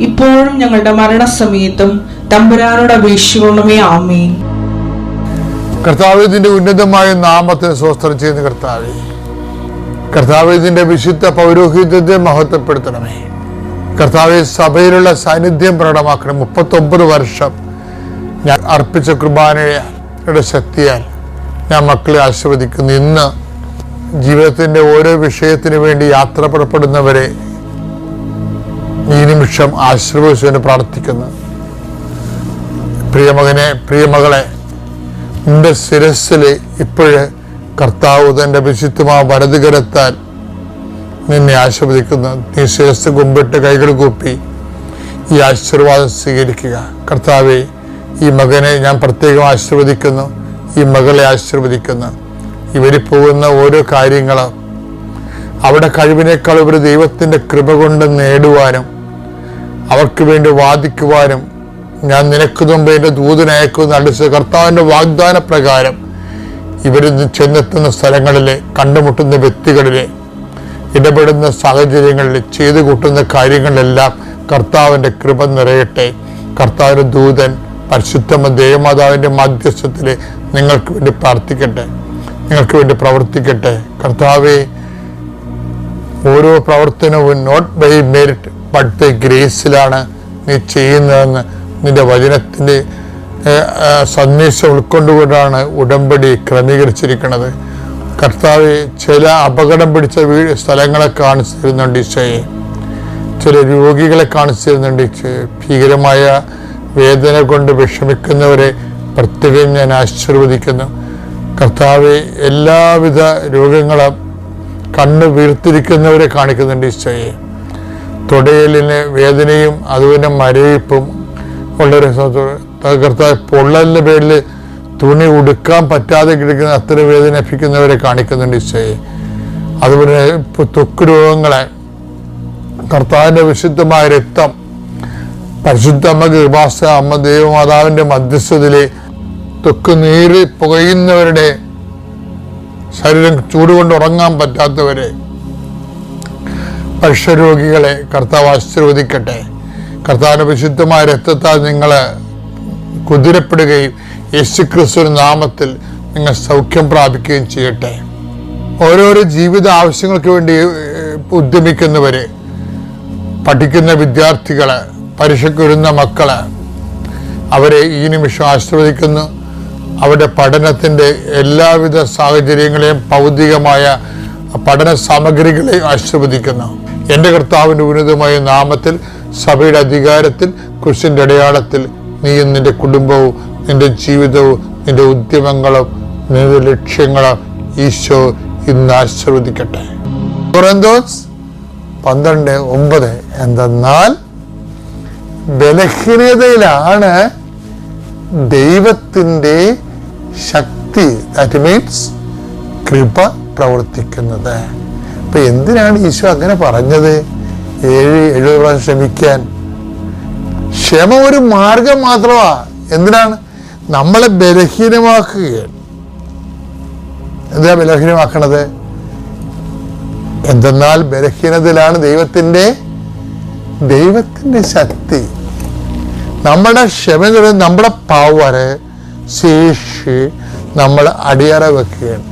ഇപ്പോഴും ഞങ്ങളുടെ മരണസമയത്തും തമ്പുരാനോട് അപേക്ഷിക്കണമേ ആമേ കർത്താവിന്റെ ഉന്നതമായ നാമത്തിന് സ്വസ്ത്രം ചെയ്യുന്ന കർത്താവെ കർത്താവ് ഇതിന്റെ വിശുദ്ധ പൗരോഹിത്യത്തെ മഹത്വപ്പെടുത്തണമേ. കർത്താവ് സഭയിലുള്ള സാന്നിധ്യം പ്രകടമാക്കണം മുപ്പത്തൊമ്പത് വർഷം ഞാൻ അർപ്പിച്ച കുർബാനയുടെ ശക്തിയാൽ ഞാൻ മക്കളെ ആശീർവദിക്കുന്നു. ഇന്ന് ജീവിതത്തിന്റെ ഓരോ വിഷയത്തിനു വേണ്ടി യാത്ര പുറപ്പെടുന്നവരെ ഈ നിമിഷം ആശീർവദിച്ചുകൊണ്ട് പ്രാർത്ഥിക്കുന്നു. പ്രിയമകനെ പ്രിയമകളെ നിന്റെ ശിരസ്സിൽ ഇപ്പോഴ് കർത്താവ് തന്റെ വിശുദ്ധമാ വലതുകരത്താൽ നിന്നെ ആശീർവദിക്കുന്നു. നീ ശിരസ് കുമ്പിട്ട് കൈകൾ കൂപ്പി ഈ ആശീർവാദം സ്വീകരിക്കുക. കർത്താവെ ഈ മകനെ ഞാൻ പ്രത്യേകം ആശീർവദിക്കുന്നു. ഈ മകളെ ആശീർവദിക്കുന്നു. ഇവർ പോകുന്ന ഓരോ കാര്യങ്ങളും അവിടെ കഴിവിനേക്കാൾ ഒരു ദൈവത്തിന്റെ കൃപ കൊണ്ട് നേടുവാനും അവർക്ക് വേണ്ടി വാദിക്കുവാനും ഞാൻ നിനക്ക് മുമ്പ് എന്റെ ദൂതനയക്കുന്ന അടിച്ച് കർത്താവിന്റെ വാഗ്ദാന പ്രകാരം ഇവർ ചെന്നെത്തുന്ന സ്ഥലങ്ങളിലെ കണ്ടുമുട്ടുന്ന വ്യക്തികളിലെ ഇടപെടുന്ന സാഹചര്യങ്ങളിൽ ചെയ്തു കൂട്ടുന്ന കാര്യങ്ങളിലെല്ലാം കർത്താവിന്റെ കൃപ നിറയട്ടെ. കർത്താവിന്റെ ദൂതൻ പരിശുദ്ധമ ദേവമാതാവിന്റെ മധ്യസ്ഥത്തിൽ നിങ്ങൾക്ക് വേണ്ടി പ്രാർത്ഥിക്കട്ടെ. നിങ്ങൾക്ക് വേണ്ടി പ്രവർത്തിക്കട്ടെ. കർത്താവെ ഓരോ പ്രവർത്തനവും not by merit but by ഗ്രേസിലാണ് നീ ചെയ്യുന്നതെന്ന് നിന്റെ വചനത്തിന്റെ സന്ദേശം ഉൾക്കൊണ്ടുകൊണ്ടാണ് ഉടമ്പടി ക്രമീകരിച്ചിരിക്കുന്നത്. കർത്താവ് ചില അപകടം പിടിച്ച വീ സ്ഥലങ്ങളെ കാണിച്ചു തരുന്നുണ്ട് ഈശോയെ. ചില രോഗികളെ കാണിച്ചു തരുന്നുണ്ട് ഭീകരമായ വേദന കൊണ്ട് വിഷമിക്കുന്നവരെ പ്രത്യേകം ഞാൻ ആശീർവദിക്കുന്നു. കർത്താവ് എല്ലാവിധ രോഗങ്ങളും കണ്ണ് വീർത്തിരിക്കുന്നവരെ കാണിക്കുന്നുണ്ട് ഈശോയെ. തുടയലിന് വേദനയും അതുപോലെ മരവിപ്പും ഉള്ളൊരു കർത്താവ് പൊള്ളലിന്റെ പേരിൽ തുണി ഉടുക്കാൻ പറ്റാതെ കിടക്കുന്ന അത്ര വേദനിപ്പിക്കുന്നവരെ കാണിക്കുന്നുണ്ട് ഈശോയെ. അതുപോലെ ത്വക്ക് രോഗങ്ങളെ കർത്താവിന്റെ വിശുദ്ധമായ രക്തം പരിശുദ്ധ അമ്മ കൃപാസ അമ്മ ദേവമാതാവിന്റെ മധ്യസ്ഥതയിലെ ത്വക്ക് നീറി പുകയുന്നവരുടെ ശരീരം ചൂടുകൊണ്ട് ഉറങ്ങാൻ പറ്റാത്തവരെ പരുഷരോഗികളെ കർത്താവ് ആശീർവദിക്കട്ടെ. കർത്താവിന്റെ വിശുദ്ധമായ രക്തത്താൽ നിങ്ങൾ കുതിരപ്പെടുകയും യേശുക്രിസ്തു നാമത്തിൽ നിങ്ങൾ സൗഖ്യം പ്രാപിക്കുകയും ചെയ്യട്ടെ. ഓരോരോ ജീവിത ആവശ്യങ്ങൾക്ക് വേണ്ടി ഉദ്യമിക്കുന്നവർ പഠിക്കുന്ന വിദ്യാർത്ഥികൾ പരീക്ഷയ്ക്കൊരുന്ന മക്കൾ അവരെ ഈ നിമിഷം ആശീർവദിക്കുന്നു. അവരുടെ പഠനത്തിന്റെ എല്ലാവിധ സാഹചര്യങ്ങളെയും ഭൗതികമായ പഠന സാമഗ്രികളെയും ആശീർവദിക്കുന്നു. എന്റെ കർത്താവിന്റെ ഉന്നതമായ നാമത്തിൽ സഭയുടെ അധികാരത്തിൽ കുരിശിന്റെ അടയാളത്തിൽ നീയും നിന്റെ കുടുംബവും നിന്റെ ജീവിതവും നിന്റെ ഉദ്യമങ്ങളും നിന്റെ ലക്ഷ്യങ്ങളും ഈശോ ഇന്ന് ആശീർവദിക്കട്ടെ. പന്ത്രണ്ട് ഒമ്പത്. എന്തെന്നാൽ ബലഹീനതയിലാണ് ദൈവത്തിന്റെ ശക്തി. ദാറ്റ് മീൻസ് കൃപ പ്രവർത്തിക്കുന്നത്. അപ്പൊ എന്തിനാണ് ഈശോ അങ്ങനെ പറഞ്ഞത്? ഏഴ് എഴുപത് പ്രാവശ്യം ക്ഷമിക്കാൻ. ക്ഷമ ഒരു മാർഗം മാത്രമാ. എന്തിനാണ്? നമ്മളെ ബലഹീനമാക്കുകയാണ്. എന്താ ബലഹീനമാക്കണത്? എന്തെന്നാൽ ബലഹീനതയിലാണ് ദൈവത്തിന്റെ ദൈവത്തിന്റെ ശക്തി. നമ്മുടെ ക്ഷമ നമ്മുടെ പവറ് ശേഷി നമ്മൾ അടിയറ വെക്കുകയാണ്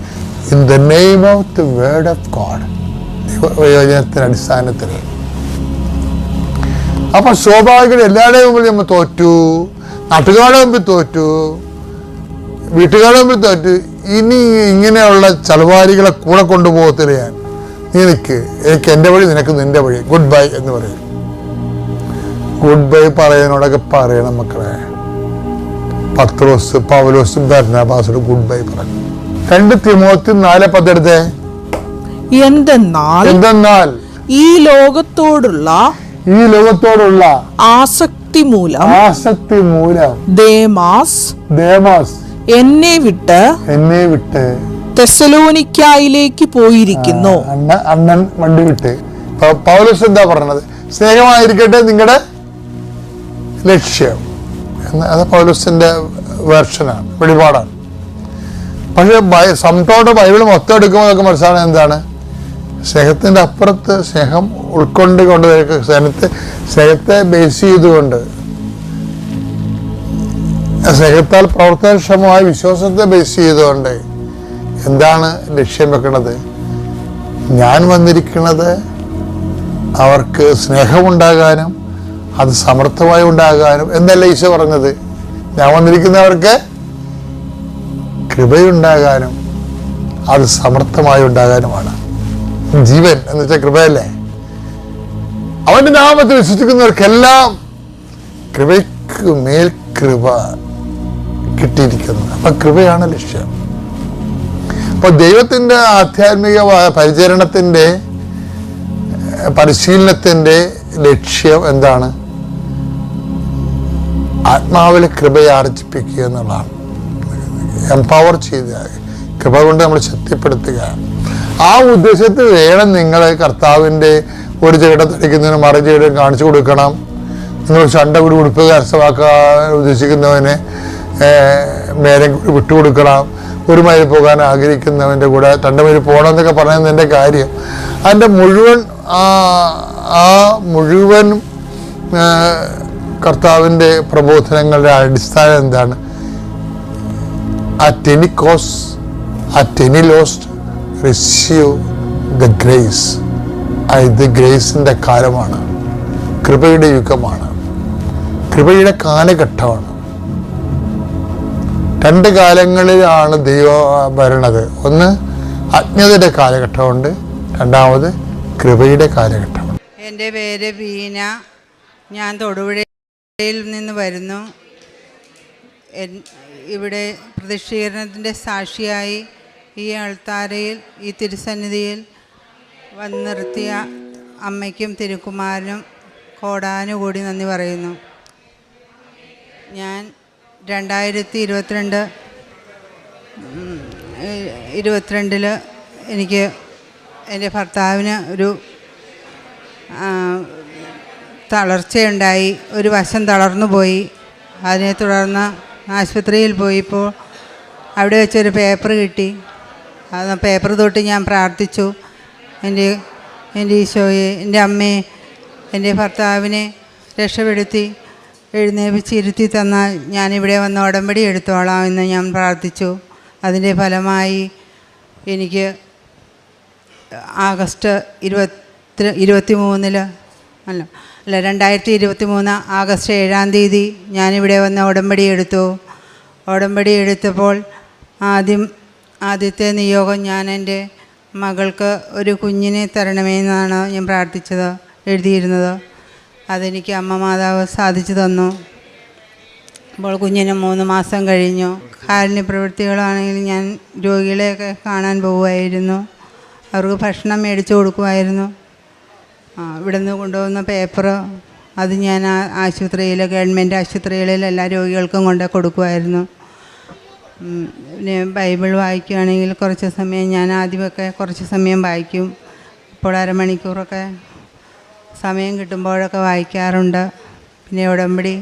in the name of the word of God ദൈവവചനത്തിന്റെ അടിസ്ഥാനത്തിൽ. അപ്പൊ സ്വാഭാവികം എല്ലാവരുടെയും മുമ്പിൽ നമ്മൾ തോറ്റു നാട്ടുകാരുടെ മുമ്പിൽ തോറ്റു വീട്ടുകാരുടെ മുമ്പിൽ തോറ്റു. ഇനി ഇങ്ങനെയുള്ള ചലവാരികളെ കൂടെ കൊണ്ടുപോകത്തില്ല ഞാൻ. നീ നിൽക്ക് എനിക്ക് എന്റെ വഴി നിനക്ക് നിന്റെ വഴി. ഗുഡ് ബൈ എന്ന് പറയും. ഗുഡ് ബൈ പറയുന്നതിനോടൊക്കെ പറയണം മക്കളെ. പത്രോസ് പവലോസും ഗുഡ് ബൈ പറഞ്ഞു രണ്ട് തിമോത്തി നാല് പത്തെടുത്തേ എന്തെന്നാൽ എന്തെന്നാൽ ഈ ലോകത്തോടുള്ള ഈ ലോകത്തോടുള്ള ആസക്തി മൂലം ആസക്തി മൂലം ദേമാസ് ദേമാസ് എന്നെ വിട്ട് എന്നെ വിട്ട് തെസലോനിക്കായിലേക്ക് പോയിരിക്കുന്നു. അണ്ണ അണ്ണൻ വണ്ടി വിട്ട്. പൗലസ് എന്താ പറഞ്ഞത്? സ്നേഹമായിരിക്കട്ടെ നിങ്ങളുടെ ലക്ഷ്യം. അത് പൗലോസിന്റെ വേർഷനാണ് വെളിപാടാണ്. പക്ഷെ സംത്തോടെ ബൈബിൾ മൊത്തം എടുക്കുമ്പോൾ നമുക്ക് മനസ്സിലാണ് എന്താണ്? സ്നേഹത്തിന്റെ അപ്പുറത്ത് സ്നേഹം ഉൾക്കൊണ്ട് കൊണ്ട് സ്നേഹത്തെ സ്നേഹത്തെ ബേസ് ചെയ്തുകൊണ്ട്. സ്നേഹത്താൽ പ്രവർത്തനക്ഷമമായ വിശ്വാസത്തെ ബേസ് ചെയ്തുകൊണ്ട് എന്താണ് ലക്ഷ്യം വെക്കുന്നത്? ഞാൻ വന്നിരിക്കുന്നത് അവർക്ക് സ്നേഹമുണ്ടാകാനും അത് സമർത്ഥമായി ഉണ്ടാകാനും എന്നല്ല ഈശോ പറഞ്ഞത്? ഞാൻ വന്നിരിക്കുന്നവർക്ക് കൃപയുണ്ടാകാനും അത് സമർത്ഥമായി ഉണ്ടാകാനുമാണ്. ജീവൻ എന്ന് വെച്ചാൽ കൃപയല്ലേ? അവന്റെ നാമത്തിൽ വിശ്വസിക്കുന്നവർക്കെല്ലാം കൃപയ്ക്ക് മേൽ കൃപ കിട്ടിയിരിക്കുന്നു. അപ്പൊ കൃപയാണ് ലക്ഷ്യം. അപ്പൊ ദൈവത്തിന്റെ ആധ്യാത്മിക പരിചരണത്തിന്റെ പരിശീലനത്തിന്റെ ലക്ഷ്യം എന്താണ്? ആത്മാവിലെ കൃപയെ ആർജിപ്പിക്കുക എന്നുള്ളതാണ്. എംപവർ ചെയ്യുക കൃപ കൊണ്ട് നമ്മൾ ശക്തിപ്പെടുത്തുക. ആ ഉദ്ദേശത്തിൽ വേണം നിങ്ങൾ കർത്താവിന്റെ ഒരു ചേട്ടം തടിക്കുന്നതിന് മറു കാണിച്ചു കൊടുക്കണം. നിങ്ങൾ ചണ്ട കൂടി ഉടുപ്പ് കരസ്ഥമാക്കാൻ ഉദ്ദേശിക്കുന്നവന് മേലെ കൂടി വിട്ടുകൊടുക്കണം. ഒരു മൈൽ പോകാൻ ആഗ്രഹിക്കുന്നവന്റെ കൂടെ രണ്ട് മൈൽ പോകണം എന്നൊക്കെ പറയുന്നതിന്റെ കാര്യം. അതിന്റെ മുഴുവൻ ആ ആ മുഴുവൻ കർത്താവിന്റെ പ്രബോധനങ്ങളുടെ അടിസ്ഥാനം എന്താണ്? At any cost at any lost, receive the grace ഇത് ഗ്രേസിന്റെ കാലമാണ്. കൃപയുടെ യുഗമാണ്. കൃപയുടെ കാലഘട്ടമാണ്. രണ്ട് കാലങ്ങളിലാണ് ദൈവം വരണത്. ഒന്ന് അജ്ഞതയുടെ കാലഘട്ടമുണ്ട്. രണ്ടാമത് കൃപയുടെ കാലഘട്ടം എന്റെ പേര് ബീന ഞാൻ തൊടുപുഴയിൽ നിന്ന് വരുന്നു. ഇവിടെ പ്രതിഷ്ഠീകരണത്തിന്റെ സാക്ഷിയായി ഈ അൾത്താരയിൽ ഈ തിരുസന്നിധിയിൽ വന്ന് നിർത്തിയ അമ്മയ്ക്കും തിരുക്കുമാരനും കോടാനുകൂടി നന്ദി പറയുന്നു. ഞാൻ രണ്ടായിരത്തി ഇരുപത്തിരണ്ട് ഇരുപത്തിരണ്ടിൽ എനിക്ക് എന്റെ ഭർത്താവിന് ഒരു തളർച്ചയുണ്ടായി. ഒരു വശം തളർന്നു പോയി. അതിനെ തുടർന്ന് ആശുപത്രിയിൽ പോയിപ്പോൾ അവിടെ വെച്ചൊരു പേപ്പർ കിട്ടി. അത് പേപ്പർ തൊട്ട് ഞാൻ പ്രാർത്ഥിച്ചു. എന്റെ എന്റെ ഈശോയെ എന്റെ അമ്മയെ എന്റെ ഭർത്താവിനെ രക്ഷപ്പെടുത്തി എഴുന്നേപ്പിച്ച് ഇരുത്തി തന്നാൽ ഞാനിവിടെ വന്ന് ഉടമ്പടി എടുത്തോളാം എന്ന് ഞാൻ പ്രാർത്ഥിച്ചു. അതിന്റെ ഫലമായി എനിക്ക് ആഗസ്റ്റ് ഇരുപത്തി ഇരുപത്തി മൂന്നിൽ അല്ല അല്ല രണ്ടായിരത്തി ഇരുപത്തി മൂന്ന് ആഗസ്റ്റ് ഏഴാം തീയതി ഞാനിവിടെ വന്ന് ഉടമ്പടി എടുത്തു. ഉടമ്പടി എടുത്തപ്പോൾ ആദ്യം ആദ്യത്തെ നിയോഗം ഞാൻ എന്റെ മകൾക്ക് ഒരു കുഞ്ഞിനെ തരണമെന്നാണ് ഞാൻ പ്രാർത്ഥിച്ചത് എഴുതിയിരുന്നത്. അതെനിക്ക് അമ്മ മാതാവ് സാധിച്ചു തന്നു. അപ്പോൾ കുഞ്ഞിന് മൂന്ന് മാസം കഴിഞ്ഞു. കാരുണ്യ പ്രവൃത്തികളാണെങ്കിൽ ഞാൻ രോഗികളെയൊക്കെ കാണാൻ പോവുമായിരുന്നു. അവർക്ക് ഭക്ഷണം മേടിച്ചു കൊടുക്കുമായിരുന്നു. ആ ഇവിടെ നിന്ന് കൊണ്ടുവന്ന പേപ്പർ അത് ഞാൻ ആശുപത്രിയിൽ ഗവൺമെന്റ് ആശുപത്രികളിൽ എല്ലാ രോഗികൾക്കും കൊണ്ട് കൊടുക്കുമായിരുന്നു. പിന്നെ ബൈബിൾ വായിക്കുകയാണെങ്കിൽ കുറച്ച് സമയം ഞാൻ ആദ്യമൊക്കെ കുറച്ച് സമയം വായിക്കും. ഇപ്പോൾ അരമണിക്കൂറൊക്കെ സമയം കിട്ടുമ്പോഴൊക്കെ വായിക്കാറുണ്ട്. പിന്നെ ഉടമ്പടി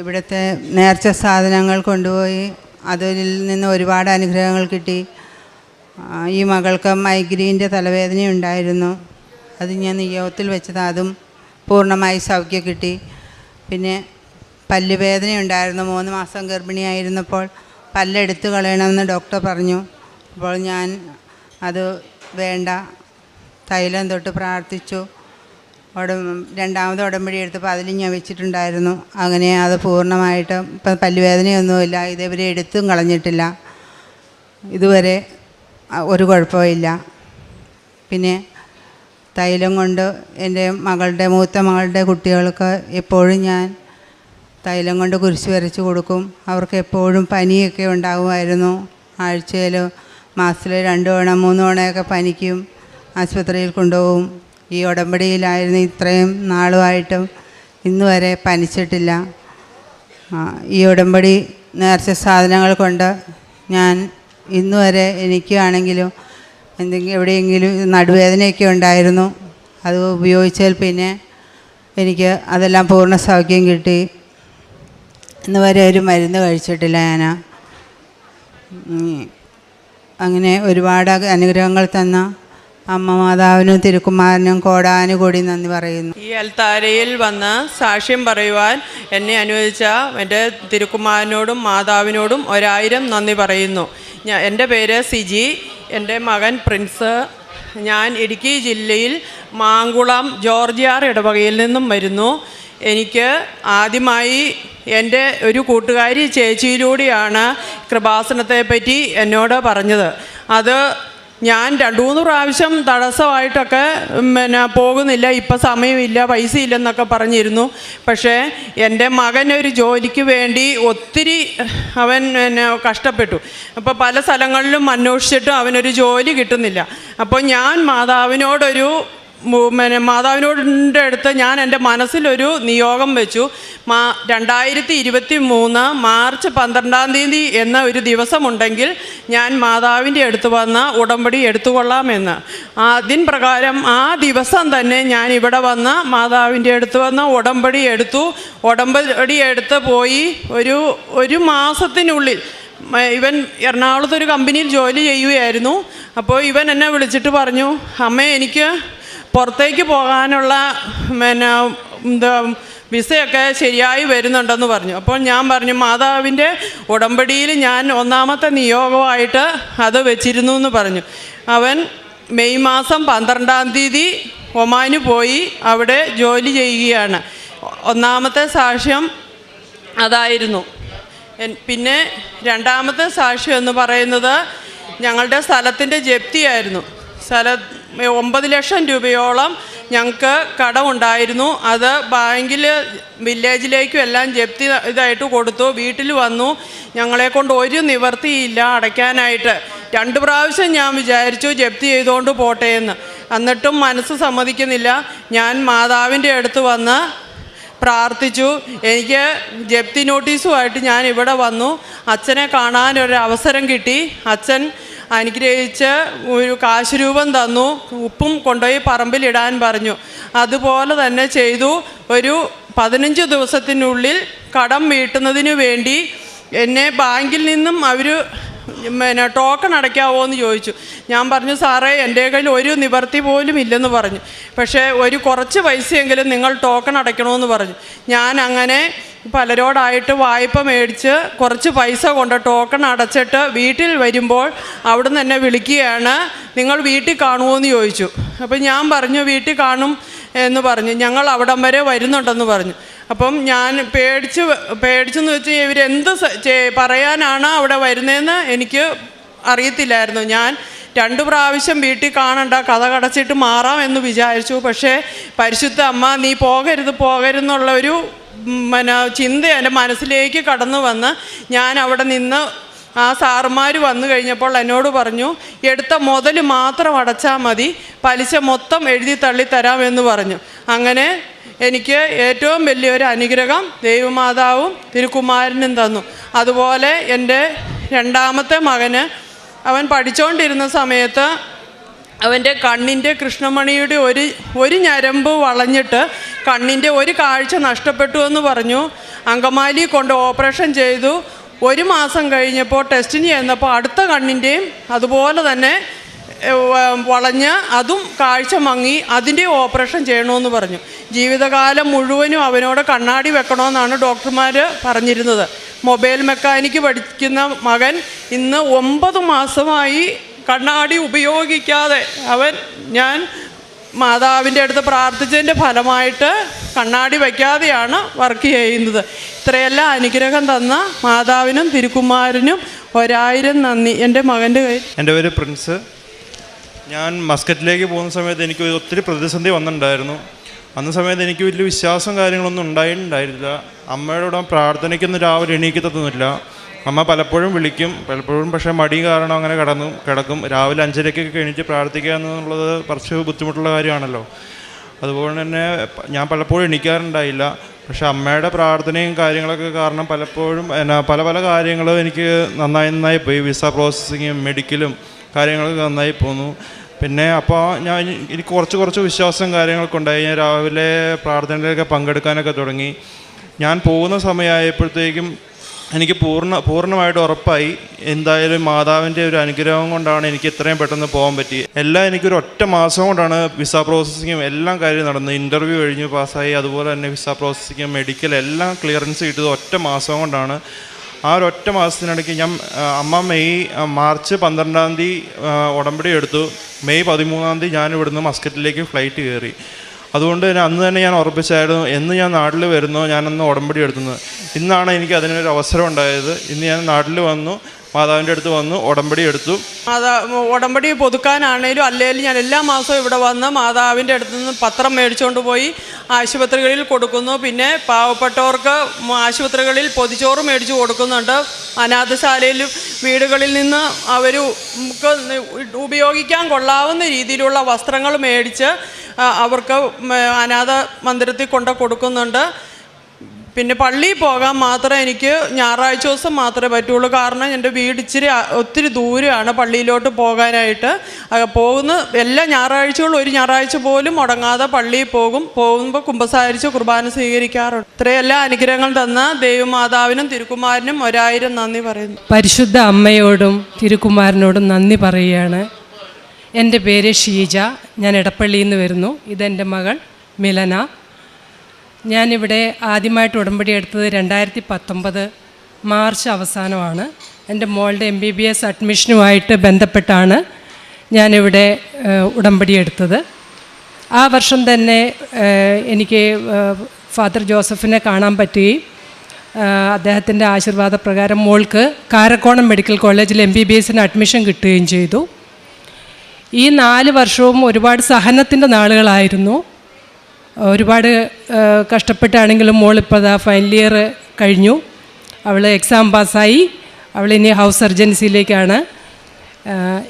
ഇവിടുത്തെ നേർച്ച സാധനങ്ങൾ കൊണ്ടുപോയി അതിൽ നിന്ന് ഒരുപാട് അനുഗ്രഹങ്ങൾ കിട്ടി. ഈ മകൾക്ക് മൈഗ്രീന്റെ തലവേദന ഉണ്ടായിരുന്നു. അത് ഞാൻ നിയോഗത്തിൽ വെച്ചത്. അതും പൂർണമായി സൗഖ്യം കിട്ടി. പിന്നെ പല്ലുവേദന ഉണ്ടായിരുന്നു മൂന്ന് മാസം ഗർഭിണിയായിരുന്നപ്പോൾ പല്ലെടുത്ത് കളയണമെന്ന് ഡോക്ടർ പറഞ്ഞു. അപ്പോൾ ഞാൻ അത് വേണ്ട. തൈലം തൊട്ട് പ്രാർത്ഥിച്ചു. ഉട രണ്ടാമത് ഉടമ്പടി എടുത്തപ്പോൾ അതിൽ ഞാൻ വെച്ചിട്ടുണ്ടായിരുന്നു. അങ്ങനെ അത് പൂർണമായിട്ട് ഇപ്പം പല്ലുവേദനയൊന്നുമില്ല. ഇതേവരെ എടുത്തും കളഞ്ഞിട്ടില്ല. ഇതുവരെ ഒരു കുഴപ്പമില്ല പിന്നെ തൈലം കൊണ്ട് എന്റെ മകളുടെ മൂത്ത മകളുടെ കുട്ടികൾക്ക് എപ്പോഴും ഞാൻ തൈലം കൊണ്ട് കുരിശ് വരച്ച് കൊടുക്കും. അവർക്ക് എപ്പോഴും പനിയൊക്കെ ഉണ്ടാകുമായിരുന്നു. ആഴ്ചയിൽ മാസത്തിൽ രണ്ട് തവണ മൂന്ന് തവണയൊക്കെ പനിക്കും ആശുപത്രിയിൽ കൊണ്ടുപോകും. ഈ ഉടമ്പടിയിലായിരുന്നു ഇത്രയും നാളുമായിട്ടും ഇന്ന് വരെ പനിച്ചിട്ടില്ല. ഈ ഉടമ്പടി നേർച്ച സാധനങ്ങൾ കൊണ്ട് ഞാൻ ഇന്ന് വരെ എനിക്കാണെങ്കിലും എന്തെങ്കിലും എവിടെയെങ്കിലും നടുവേദനയൊക്കെ ഉണ്ടായിരുന്നു. അത് ഉപയോഗിച്ചാൽ പിന്നെ എനിക്ക് അതെല്ലാം പൂർണ സൗഖ്യം കിട്ടി. ഇന്ന് വരെ ഒരു മരുന്ന് കഴിച്ചിട്ടില്ല ഞാൻ അങ്ങനെ ഒരുപാട് അനുഗ്രഹങ്ങൾ തന്ന അമ്മ മാതാവിനും തിരുക്കുമാരനും കോടാനുകൂടി നന്ദി പറയുന്നു. ഈ അൽത്താരയിൽ വന്ന് സാക്ഷ്യം പറയുവാൻ എന്നെ അനുവദിച്ച എന്റെ തിരുക്കുമാരനോടും മാതാവിനോടും ഒരായിരം നന്ദി പറയുന്നു. ഞാൻ എന്റെ പേര് സിജി. എന്റെ മകൻ പ്രിൻസ്. ഞാൻ ഇടുക്കി ജില്ലയിൽ മാങ്കുളം ജോർജിയാർ ഇടവകയിൽ നിന്നും വരുന്നു. എനിക്ക് ആദ്യമായി എന്റെ ഒരു കൂട്ടുകാരി ചേച്ചിയിലൂടെയാണ് കൃപാസനത്തെപ്പറ്റി എന്നോട് പറഞ്ഞത്. അത് ഞാൻ രണ്ടു മൂന്ന് പ്രാവശ്യം തടസ്സമായിട്ടൊക്കെ പിന്നെ പോകുന്നില്ല. ഇപ്പം സമയമില്ല പൈസ ഇല്ലെന്നൊക്കെ പറഞ്ഞിരുന്നു. പക്ഷേ എന്റെ മകൻ ഒരു ജോലിക്ക് വേണ്ടി ഒത്തിരി അവൻ പിന്നെ കഷ്ടപ്പെട്ടു. അപ്പോൾ പല സ്ഥലങ്ങളിലും അന്വേഷിച്ചിട്ടും അവനൊരു ജോലി കിട്ടുന്നില്ല. അപ്പോൾ ഞാൻ മാതാവിനോടൊരു പിന്നെ മാതാവിനോടിന്റെ അടുത്ത് ഞാൻ എന്റെ മനസ്സിലൊരു നിയോഗം വെച്ചു. മാ രണ്ടായിരത്തി ഇരുപത്തി മൂന്ന് മാർച്ച് പന്ത്രണ്ടാം തീയതി എന്ന ഒരു ദിവസമുണ്ടെങ്കിൽ ഞാൻ മാതാവിന്റെ അടുത്ത് വന്ന് ഉടമ്പടി എടുത്തുകൊള്ളാമെന്ന്. അതിൻ പ്രകാരം ആ ദിവസം തന്നെ ഞാൻ ഇവിടെ വന്ന് മാതാവിന്റെ അടുത്ത് വന്ന് ഉടമ്പടി എടുത്തു. ഉടമ്പടി എടുത്ത് പോയി ഒരു ഒരു മാസത്തിനുള്ളിൽ ഇവൻ എറണാകുളത്ത് ഒരു കമ്പനിയിൽ ജോലി ചെയ്യുകയായിരുന്നു. അപ്പോൾ ഇവൻ എന്നെ വിളിച്ചിട്ട് പറഞ്ഞു അമ്മ എനിക്ക് പുറത്തേക്ക് പോകാനുള്ള പിന്നെ എന്താ വിസയൊക്കെ ശരിയായി വരുന്നുണ്ടെന്ന് പറഞ്ഞു. അപ്പോൾ ഞാൻ പറഞ്ഞു മാതാവിന്റെ ഉടമ്പടിയിൽ ഞാൻ ഒന്നാമത്തെ നിയോഗമായിട്ട് അത് വെച്ചിരുന്നു എന്ന് പറഞ്ഞു. അവൻ മെയ് മാസം പന്ത്രണ്ടാം തീയതി ഒമാന് പോയി അവിടെ ജോലി ചെയ്യുകയാണ്. ഒന്നാമത്തെ സാക്ഷ്യം അതായിരുന്നു. പിന്നെ രണ്ടാമത്തെ സാക്ഷ്യം എന്ന് പറയുന്നത് ഞങ്ങളുടെ സ്ഥലത്തിന്റെ ജപ്തിയായിരുന്നു. സ്ഥല ഒമ്പത് ലക്ഷം രൂപയോളം ഞങ്ങൾക്ക് കടമുണ്ടായിരുന്നു. അത് ബാങ്കിൽ വില്ലേജിലേക്കും എല്ലാം ജപ്തി ഇതായിട്ട് കൊടുത്തു. വീട്ടിൽ വന്നു. ഞങ്ങളെ കൊണ്ട് ഒരു നിവർത്തിയില്ല അടയ്ക്കാനായിട്ട്. രണ്ട് പ്രാവശ്യം ഞാൻ വിചാരിച്ചു ജപ്തി ചെയ്തുകൊണ്ട് പോട്ടെ എന്ന് എന്നിട്ടും മനസ്സ് സമ്മതിക്കുന്നില്ല. ഞാൻ മാതാവിന്റെ അടുത്ത് വന്ന് പ്രാർത്ഥിച്ചു. എനിക്ക് ജപ്തി നോട്ടീസുമായിട്ട് ഞാൻ ഇവിടെ വന്നു. അച്ഛനെ കാണാൻ ഒരു അവസരം കിട്ടി. അച്ഛൻ അനുഗ്രഹിച്ച് ഒരു കാശ് രൂപം തന്നു ഉപ്പും കൊണ്ടുപോയി പറമ്പിലിടാൻ പറഞ്ഞു. അതുപോലെ തന്നെ ചെയ്തു. ഒരു പതിനഞ്ച് ദിവസത്തിനുള്ളിൽ കടം വീട്ടുന്നതിന് വേണ്ടി എന്നെ ബാങ്കിൽ നിന്നും അവർ പിന്നെ ടോക്കൺ അടയ്ക്കാവോ എന്ന് ചോദിച്ചു. ഞാൻ പറഞ്ഞു സാറേ എന്റെ കയ്യിൽ ഒരു നിവർത്തി പോലും ഇല്ലെന്ന് പറഞ്ഞു. പക്ഷേ ഒരു കുറച്ച് പൈസയെങ്കിലും നിങ്ങൾ ടോക്കൺ അടയ്ക്കണമെന്ന് പറഞ്ഞു. ഞാൻ അങ്ങനെ പലരോടായിട്ട് വായ്പ മേടിച്ച് കുറച്ച് പൈസ കൊണ്ട് ടോക്കൺ അടച്ചിട്ട് വീട്ടിൽ വരുമ്പോൾ അവിടുന്ന് എന്നെ വിളിക്കുകയാണ് നിങ്ങൾ വീട്ടിൽ കാണുമോ എന്ന് ചോദിച്ചു. അപ്പോൾ ഞാൻ പറഞ്ഞു വീട്ടിൽ കാണും എന്ന് പറഞ്ഞു. ഞങ്ങൾ അവിടം വരെ വരുന്നുണ്ടെന്ന് പറഞ്ഞു. അപ്പം ഞാൻ പേടിച്ച് പേടിച്ചെന്ന് വെച്ച് ഇവരെന്ത് പറയാനാണ് അവിടെ വരുന്നതെന്ന് എനിക്ക് അറിയത്തില്ലായിരുന്നു. ഞാൻ രണ്ടു പ്രാവശ്യം വീട്ടിൽ കാണണ്ട കഥ കടച്ചിട്ട് മാറാം എന്ന് വിചാരിച്ചു. പക്ഷേ പരിശുദ്ധ അമ്മ നീ പോകരുത് പോകരുതെന്നുള്ള ഒരു പിന്നെ ചിന്ത എന്റെ മനസ്സിലേക്ക് കടന്നു വന്ന് ഞാൻ അവിടെ നിന്ന് ആ സാറുമാർ വന്നു കഴിഞ്ഞപ്പോൾ എന്നോട് പറഞ്ഞു എടുത്ത മുതൽ മാത്രം അടച്ചാൽ മതി പലിശ മൊത്തം എഴുതി തള്ളി തള്ളിത്തരാമെന്ന് പറഞ്ഞു. അങ്ങനെ എനിക്ക് ഏറ്റവും വലിയൊരു അനുഗ്രഹം ദൈവമാതാവും തിരുക്കുമാരനും തന്നു. അതുപോലെ എന്റെ രണ്ടാമത്തെ മകന് അവൻ പഠിച്ചുകൊണ്ടിരുന്ന സമയത്ത് അവന്റെ കണ്ണിന്റെ കൃഷ്ണമണിയുടെ ഒരു ഒരു ഞരമ്പ് വളഞ്ഞിട്ട് കണ്ണിന്റെ ഒരു കാഴ്ച നഷ്ടപ്പെട്ടു എന്ന് പറഞ്ഞു. അങ്കമാലി കൊണ്ട് ഓപ്പറേഷൻ ചെയ്തു. ഒരു മാസം കഴിഞ്ഞപ്പോൾ ടെസ്റ്റിന് ചെന്നപ്പോൾ അടുത്ത കണ്ണിന്റെയും അതുപോലെ തന്നെ വളഞ്ഞ് അതും കാഴ്ച മങ്ങി അതിന്റെ ഓപ്പറേഷൻ ചെയ്യണമെന്ന് പറഞ്ഞു. ജീവിതകാലം മുഴുവനും അവനോട് കണ്ണാടി വെക്കണമെന്നാണ് ഡോക്ടർമാർ പറഞ്ഞിരുന്നത്. മൊബൈൽ മെക്കാനിക്ക് പഠിക്കുന്ന മകൻ ഇന്ന് ഒമ്പത് മാസമായി കണ്ണാടി ഉപയോഗിക്കാതെ അവൻ ഞാൻ മാതാവിന്റെ അടുത്ത് പ്രാർത്ഥിച്ചതിന്റെ ഫലമായിട്ട് കണ്ണാടി വയ്ക്കാതെയാണ് വർക്ക് ചെയ്യുന്നത്. ഇത്രയെല്ലാം അനുഗ്രഹം തന്ന മാതാവിനും തിരുക്കുമാരനും ഒരായിരം നന്ദി. എന്റെ മകന്റെ കയ്യിൽ എന്റെ പേര് പ്രിൻസ്. ഞാൻ മസ്കറ്റിലേക്ക് പോകുന്ന സമയത്ത് എനിക്ക് ഒത്തിരി പ്രതിസന്ധി വന്നിട്ടുണ്ടായിരുന്നു. അന്ന സമയത്ത് എനിക്ക് വലിയ വിശ്വാസം കാര്യങ്ങളൊന്നും ഉണ്ടായിട്ടുണ്ടായിരുന്നില്ല. അമ്മയുടെ പ്രാർത്ഥനയ്ക്കൊന്നും രാവിലെ എണീക്കത്തൊന്നുമില്ല. അമ്മ പലപ്പോഴും വിളിക്കും പലപ്പോഴും പക്ഷേ മടി കാരണം അങ്ങനെ കിടന്നു കിടക്കും. രാവിലെ അഞ്ചരയ്ക്കൊക്കെ എണീറ്റ് പ്രാർത്ഥിക്കുക എന്നുള്ളത് കുറച്ച് ബുദ്ധിമുട്ടുള്ള കാര്യമാണല്ലോ. അതുപോലെ തന്നെ ഞാൻ പലപ്പോഴും എണീക്കാറുണ്ടായില്ല. പക്ഷെ അമ്മയുടെ പ്രാർത്ഥനയും കാര്യങ്ങളൊക്കെ കാരണം പലപ്പോഴും എന്നാ പല പല കാര്യങ്ങളും എനിക്ക് നന്നായി നന്നായി പോയി. വിസ പ്രോസസ്സിങ്ങും മെഡിക്കലും കാര്യങ്ങളൊക്കെ നന്നായി പോന്നു. പിന്നെ അപ്പോൾ ഞാൻ എനിക്ക് കുറച്ച് കുറച്ച് വിശ്വാസം കാര്യങ്ങളൊക്കെ ഉണ്ടായി ഞാൻ രാവിലെ പ്രാർത്ഥനയിലൊക്കെ പങ്കെടുക്കാനൊക്കെ തുടങ്ങി. ഞാൻ പോകുന്ന സമയമായപ്പോഴത്തേക്കും എനിക്ക് പൂർണ പൂർണമായിട്ട് ഉറപ്പായി. എന്തായാലും മാതാവിന്റെ ഒരു അനുഗ്രഹം കൊണ്ടാണ് എനിക്ക് ഇത്രയും പെട്ടെന്ന് പോകാൻ പറ്റി. എല്ലാം എനിക്കൊരു ഒറ്റ മാസം കൊണ്ടാണ് വിസ പ്രോസസ്സിങ്ങും എല്ലാം കാര്യം നടന്നത്. ഇന്റർവ്യൂ കഴിഞ്ഞ് പാസ്സായി. അതുപോലെ തന്നെ വിസ പ്രോസസ്സിങ്ങും മെഡിക്കൽ എല്ലാം ക്ലിയറൻസ് കിട്ടിയത് ഒറ്റ മാസം കൊണ്ടാണ്. ആ ഒരൊറ്റ മാസത്തിനിടയ്ക്ക് ഞാൻ അമ്മ മെയ് മാർച്ച് പന്ത്രണ്ടാം തീയതി ഉടമ്പടി എടുത്തു. മെയ് പതിമൂന്നാം തീയതി ഞാൻ ഇവിടുന്ന് മസ്കറ്റിലേക്ക് ഫ്ലൈറ്റ് കയറി. അതുകൊണ്ട് തന്നെ അന്ന് തന്നെ ഞാൻ ഉറപ്പിച്ചായിരുന്നു എന്ന് ഞാൻ നാട്ടിൽ വരുന്നോ? ഞാനന്ന് ഉടമ്പടി എടുത്തുന്നത് ഇന്നാണ് എനിക്ക് അതിനൊരു അവസരം ഉണ്ടായത്. ഇന്ന് ഞാൻ നാട്ടിൽ വന്നു മാതാവിന്റെ അടുത്ത് വന്നു ഉടമ്പടി എടുത്തു. മാതാ ഉടമ്പടി പുതുക്കാനാണേലും അല്ലെങ്കിലും ഞാൻ എല്ലാ മാസവും ഇവിടെ വന്ന് മാതാവിന്റെ അടുത്ത് നിന്ന് പത്രം മേടിച്ചുകൊണ്ട് പോയി. ആശുപത്രികളിൽ കൊടുക്കുന്നു. പിന്നെ പാവപ്പെട്ടവർക്ക് ആശുപത്രികളിൽ പൊതിച്ചോറ് മേടിച്ച് കൊടുക്കുന്നുണ്ട്. അനാഥശാലയിൽ വീടുകളിൽ നിന്ന് അവർ ഉപയോഗിക്കാൻ കൊള്ളാവുന്ന രീതിയിലുള്ള വസ്ത്രങ്ങൾ മേടിച്ച് അവർക്ക് അനാഥ മന്ദിരത്തിൽ കൊണ്ട് കൊടുക്കുന്നുണ്ട്. പിന്നെ പള്ളിയിൽ പോകാൻ മാത്രമേ എനിക്ക് ഞായറാഴ്ച ദിവസം മാത്രമേ പറ്റുള്ളൂ. കാരണം എന്റെ വീട് ഇച്ചിരി ഒത്തിരി ദൂരമാണ് പള്ളിയിലോട്ട് പോകാനായിട്ട്. പോകുന്ന എല്ലാ ഞായറാഴ്ചകളും ഒരു ഞായറാഴ്ച പോലും മുടങ്ങാതെ പള്ളിയിൽ പോകും. പോകുമ്പോൾ കുമ്പസാരിച്ച് കുർബാന സ്വീകരിക്കാറുണ്ട്. ഇത്രയെല്ലാം അനുഗ്രഹങ്ങൾ തന്ന ദൈവമാതാവിനും തിരുക്കുമാരനും ഒരായിരം നന്ദി പറയുന്നു. പരിശുദ്ധ അമ്മയോടും തിരുക്കുമാരനോടും നന്ദി പറയുകയാണ്. എന്റെ പേര് ഷീജ. ഞാൻ ഇടപ്പള്ളിയിൽ നിന്ന് വരുന്നു. ഇതെന്റെ മകൾ മിലന. ഞാനിവിടെ ആദ്യമായിട്ട് ഉടമ്പടി എടുത്തത് രണ്ടായിരത്തി പത്തൊമ്പത് മാർച്ച് അവസാനമാണ്. എന്റെ മോളുടെ എം ബി ബി എസ് അഡ്മിഷനുമായിട്ട് ബന്ധപ്പെട്ടാണ് ഞാനിവിടെ ഉടമ്പടി എടുത്തത്. ആ വർഷം തന്നെ എനിക്ക് ഫാദർ ജോസഫിനെ കാണാൻ പറ്റുകയും അദ്ദേഹത്തിന്റെ അദ്ദേഹത്തിന്റെ ആശീർവാദപ്രകാരം മോൾക്ക് കാരക്കോണം മെഡിക്കൽ കോളേജിൽ എം ബി ബി എസിന് അഡ്മിഷൻ കിട്ടുകയും ചെയ്തു. ഈ നാല് വർഷവും ഒരുപാട് സഹനത്തിന്റെ നാളുകളായിരുന്നു. ഒരുപാട് കഷ്ടപ്പെട്ടാണെങ്കിലും മോളിപ്പോൾ അതാ ഫൈനൽ ഇയർ കഴിഞ്ഞു. അവൾ എക്സാം പാസ്സായി. അവൾ ഇനി ഹൗസ് സർജൻസിയിലേക്കാണ്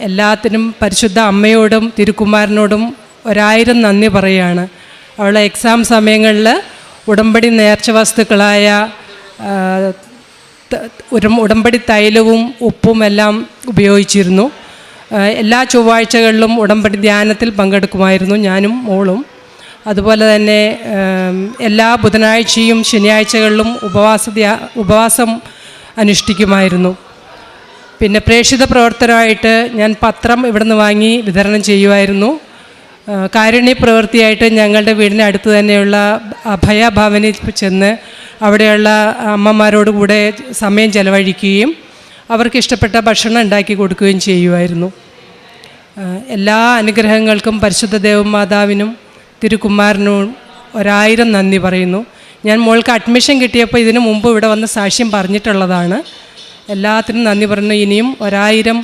എല്ലാത്തിനും പരിശുദ്ധ അമ്മയോടും തിരുക്കുമാരനോടും ഒരായിരം നന്ദി പറയുകയാണ്. അവളെ എക്സാം സമയങ്ങളിൽ ഉടമ്പടി നേർച്ച വസ്തുക്കളായ ഉടമ്പടി തൈലവും ഉപ്പും എല്ലാം ഉപയോഗിച്ചിരുന്നു. എല്ലാ ചൊവ്വാഴ്ചകളിലും ഉടമ്പടി ധ്യാനത്തിൽ പങ്കെടുക്കുമായിരുന്നു ഞാനും മോളും. അതുപോലെ തന്നെ എല്ലാ ബുധനാഴ്ചയും ശനിയാഴ്ചകളിലും ഉപവാസ ഉപവാസം അനുഷ്ഠിക്കുമായിരുന്നു. പിന്നെ പ്രേക്ഷിത പ്രവർത്തനമായിട്ട് ഞാൻ പത്രം ഇവിടുന്ന് വാങ്ങി വിതരണം ചെയ്യുമായിരുന്നു. കാരുണ്യ പ്രവൃത്തിയായിട്ട് ഞങ്ങളുടെ വീടിന് അടുത്ത് തന്നെയുള്ള അഭയഭവനിൽ ചെന്ന് അവിടെയുള്ള അമ്മമാരോട് കൂടെ സമയം ചെലവഴിക്കുകയും അവർക്ക് ഇഷ്ടപ്പെട്ട ഭക്ഷണം ഉണ്ടാക്കി കൊടുക്കുകയും ചെയ്യുമായിരുന്നു. എല്ലാ അനുഗ്രഹങ്ങൾക്കും പരിശുദ്ധ ദേവമാതാവിനും തിരുക്കുമാരനും ഒരായിരം നന്ദി പറയുന്നു. ഞാൻ മോൾക്ക് അഡ്മിഷൻ കിട്ടിയപ്പോൾ ഇതിനു മുമ്പ് ഇവിടെ വന്ന് സാക്ഷ്യം പറഞ്ഞിട്ടുള്ളതാണ്. എല്ലാത്തിനും നന്ദി പറഞ്ഞു ഇനിയും ഒരായിരം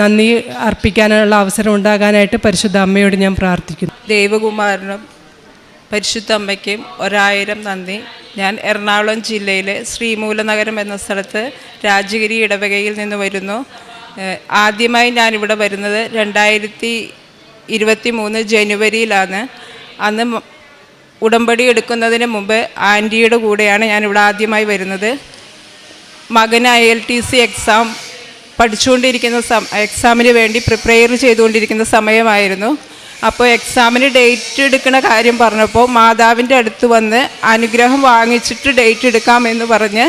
നന്ദി അർപ്പിക്കാനുള്ള അവസരം ഉണ്ടാകാനായിട്ട് പരിശുദ്ധ അമ്മയോട് ഞാൻ പ്രാർത്ഥിക്കുന്നു. ദേവകുമാരനും പരിശുദ്ധ അമ്മയ്ക്കും ഒരായിരം നന്ദി. ഞാൻ എറണാകുളം ജില്ലയിലെ ശ്രീമൂലനഗരം എന്ന സ്ഥലത്ത് രാജഗിരി ഇടവകയിൽ നിന്ന് വരുന്നു. ആദ്യമായി ഞാനിവിടെ വരുന്നത് രണ്ടായിരത്തി ഇരുപത്തി മൂന്ന് ജനുവരിയിലാണ്. അന്ന് ഉടമ്പടി എടുക്കുന്നതിന് മുമ്പ് ആന്റിയുടെ കൂടെയാണ് ഞാൻ ഞാനിവിടെ ആദ്യമായി വരുന്നത്. മകന് I L T C exam പഠിച്ചുകൊണ്ടിരിക്കുന്ന സം എക്സാമിന് വേണ്ടി പ്രിപ്പയർ ചെയ്തുകൊണ്ടിരിക്കുന്ന സമയമായിരുന്നു. അപ്പോൾ എക്സാമിന് ഡേറ്റ് എടുക്കുന്ന കാര്യം പറഞ്ഞപ്പോൾ മാതാവിന്റെ അടുത്ത് വന്ന് അനുഗ്രഹം വാങ്ങിച്ചിട്ട് ഡേറ്റ് എടുക്കാമെന്ന് പറഞ്ഞ്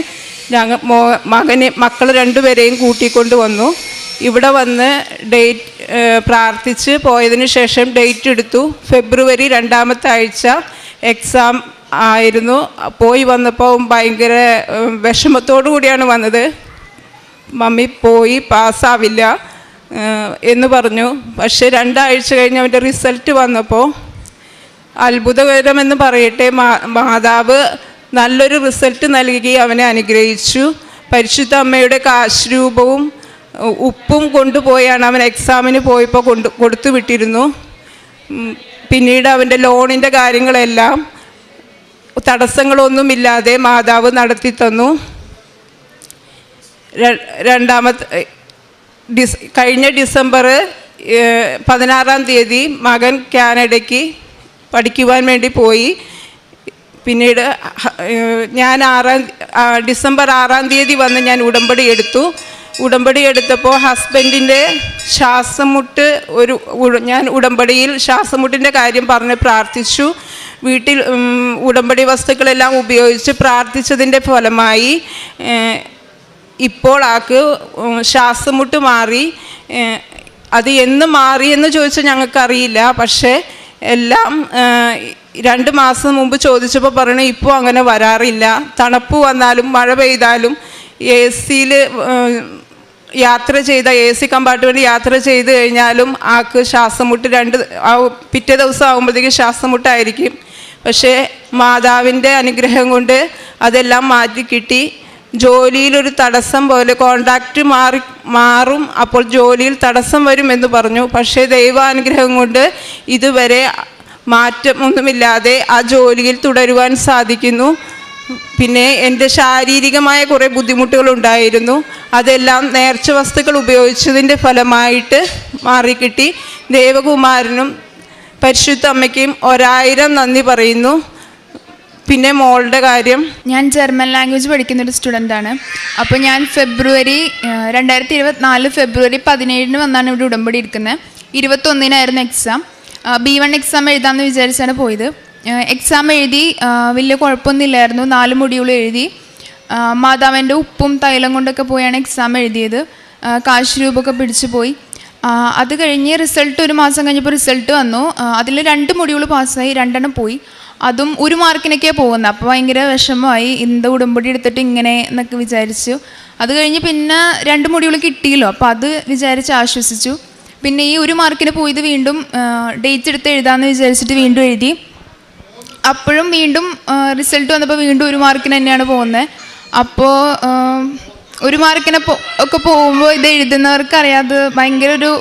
ഞങ്ങൾ മോ മകനെ മക്കൾ രണ്ടുപേരെയും കൂട്ടിക്കൊണ്ട് വന്നു. ഇവിടെ വന്ന് ഡേറ്റ് പ്രാർത്ഥിച്ച് പോയതിന് ശേഷം ഡേറ്റ് എടുത്തു. ഫെബ്രുവരി രണ്ടാമത്തെ ആഴ്ച എക്സാം ആയിരുന്നു. പോയി വന്നപ്പോൾ ഭയങ്കര വിഷമത്തോടു കൂടിയാണ് വന്നത്. മമ്മി പോയി പാസ്സാവില്ല എന്ന് പറഞ്ഞു. പക്ഷെ രണ്ടാഴ്ച കഴിഞ്ഞ് അവന്റെ റിസൾട്ട് വന്നപ്പോൾ അത്ഭുതകരമെന്ന് പറയട്ടെ മാതാവ് നല്ലൊരു റിസൾട്ട് നൽകി അവനെ അനുഗ്രഹിച്ചു. പരിശുദ്ധ അമ്മയുടെ കാശ്രൂപവും ഉപ്പും കൊണ്ടുപോയാണ്. അവൻ എക്സാമിന് പോയപ്പോൾ കൊണ്ട് കൊടുത്തു വിട്ടിരുന്നു. പിന്നീട് അവന്റെ ലോണിന്റെ കാര്യങ്ങളെല്ലാം തടസ്സങ്ങളൊന്നുമില്ലാതെ മാതാവ് നടത്തി തന്നു. രണ്ടാമത്തെ ഡിസ് കഴിഞ്ഞ ഡിസംബർ പതിനാറാം തീയതി മകൻ കാനഡയ്ക്ക് പഠിക്കുവാൻ വേണ്ടി പോയി. പിന്നീട് ഞാൻ ആറാം ഡിസംബർ ആറാം തീയതി വന്ന് ഞാൻ ഉടമ്പടി എടുത്തു. ഉടമ്പടി എടുത്തപ്പോൾ ഹസ്ബൻഡിന്റെ ശ്വാസമുട്ട് ഒരു ഞാൻ ഉടമ്പടിയിൽ ശ്വാസമുട്ടിന്റെ കാര്യം പറഞ്ഞ് പ്രാർത്ഥിച്ചു. വീട്ടിൽ ഉടമ്പടി വസ്തുക്കളെല്ലാം ഉപയോഗിച്ച് പ്രാർത്ഥിച്ചതിന്റെ ഫലമായി ഇപ്പോൾ ആൾക്ക് ഉം, ശ്വാസമുട്ട് മാറി. അത് എന്ന് മാറി എന്ന് ചോദിച്ചാൽ ഞങ്ങൾക്കറിയില്ല. പക്ഷേ എല്ലാം രണ്ട് മാസം മുമ്പ് ചോദിച്ചപ്പോൾ പറഞ്ഞു ഇപ്പോൾ അങ്ങനെ വരാറില്ല. തണുപ്പ് വന്നാലും മഴ പെയ്താലും എ സിയിൽ യാത്ര ചെയ്ത എ സി കമ്പാർട്ട്മെന്റ് യാത്ര ചെയ്ത് കഴിഞ്ഞാലും ആൾക്ക് ശ്വാസമുട്ട് രണ്ട് പിറ്റേ ദിവസം ആകുമ്പോഴത്തേക്ക് ശ്വാസമുട്ടായിരിക്കും. പക്ഷേ മാതാവിന്റെ അനുഗ്രഹം കൊണ്ട് അതെല്ലാം മാറ്റി കിട്ടി. ജോലിയിലൊരു തടസ്സം പോലെ കോണ്ടാക്റ്റ് മാറി മാറും. അപ്പോൾ ജോലിയിൽ തടസ്സം വരും എന്ന് പറഞ്ഞു. പക്ഷേ ദൈവാനുഗ്രഹം കൊണ്ട് ഇതുവരെ മാറ്റമൊന്നുമില്ലാതെ ആ ജോലിയിൽ തുടരുവാൻ സാധിക്കുന്നു. പിന്നെ എന്റെ ശാരീരികമായ കുറേ ബുദ്ധിമുട്ടുകൾ ഉണ്ടായിരുന്നു അതെല്ലാം നേർച്ച വസ്തുക്കൾ ഉപയോഗിച്ചതിന്റെ ഫലമായിട്ട് മാറിക്കിട്ടി. ദേവകുമാരനും പരിശുദ്ധ അമ്മയ്ക്കും ഒരായിരം നന്ദി പറയുന്നു. പിന്നെ മോളുടെ കാര്യം. ഞാൻ ജർമ്മൻ ലാംഗ്വേജ് പഠിക്കുന്ന ഒരു സ്റ്റുഡന്റ് ആണ് അപ്പോൾ ഞാൻ ഫെബ്രുവരി രണ്ടായിരത്തി ഇരുപത്തിനാല് ഫെബ്രുവരി പതിനേഴിന് വന്നാണ് ഇവിടെ ഉടമ്പടി എടുക്കുന്നത്. ഇരുപത്തൊന്നിനായിരുന്നു എക്സാം ബി വൺ എക്സാം എഴുതാമെന്ന് വിചാരിച്ചാണ് പോയത്. എക്സാം എഴുതി വലിയ കുഴപ്പമൊന്നുമില്ലായിരുന്നു. നാല് മൊഡ്യൂൾ എഴുതി. മാതാവിന്റെ ഉപ്പും തൈലം കൊണ്ടൊക്കെ പോയാണ് എക്സാം എഴുതിയത്. കാശ് രൂപമൊക്കെ പിടിച്ചു പോയി. അത് കഴിഞ്ഞ് റിസൾട്ട് ഒരു മാസം കഴിഞ്ഞപ്പോൾ റിസൾട്ട് വന്നു. അതിൽ രണ്ട് മൊഡ്യൂൾ പാസ്സായി രണ്ടെണ്ണം പോയി. അതും ഒരു മാർക്കിനൊക്കെയാണ് പോകുന്നത്. അപ്പോൾ ഭയങ്കര വിഷമമായി. ഇന്ത ഉടമ്പടി എടുത്തിട്ട് ഇങ്ങനെ എന്നൊക്കെ വിചാരിച്ചു. അത് കഴിഞ്ഞ് പിന്നെ രണ്ട് മൊഡ്യൂൾ കിട്ടിയല്ലോ. അപ്പോൾ അത് വിചാരിച്ച് ആശ്വസിച്ചു. പിന്നെ ഈ ഒരു മാർക്കിന് പോയത് വീണ്ടും ഡേറ്റ് എടുത്ത് എഴുതാമെന്ന് വിചാരിച്ചിട്ട് വീണ്ടും എഴുതി. അപ്പോഴും വീണ്ടും റിസൾട്ട് വന്നപ്പോൾ വീണ്ടും ഒരു മാർക്കിന് തന്നെയാണ് പോകുന്നത്. അപ്പോൾ ഒരു മാർക്കിനെ ഒക്കെ പോകുമ്പോൾ ഇത് എഴുതുന്നവർക്ക് അറിയാതെ ഭയങ്കര ഒരു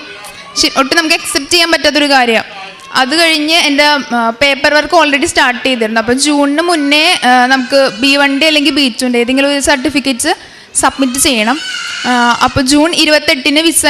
ഒട്ടും നമുക്ക് അക്സെപ്റ്റ് ചെയ്യാൻ പറ്റാത്തൊരു കാര്യമാണ് അത് കഴിഞ്ഞ് എന്റെ പേപ്പർ വർക്ക് ഓൾറെഡി സ്റ്റാർട്ട് ചെയ്തിരുന്നു. അപ്പോൾ ജൂണിന് മുന്നേ നമുക്ക് ബി വണ്ടി അല്ലെങ്കിൽ ബി ടുന്റെ ഏതെങ്കിലും ഒരു സർട്ടിഫിക്കറ്റ്സ് സബ്മിറ്റ് ചെയ്യണം. അപ്പോൾ ജൂൺ ഇരുപത്തെട്ടിന് വിസ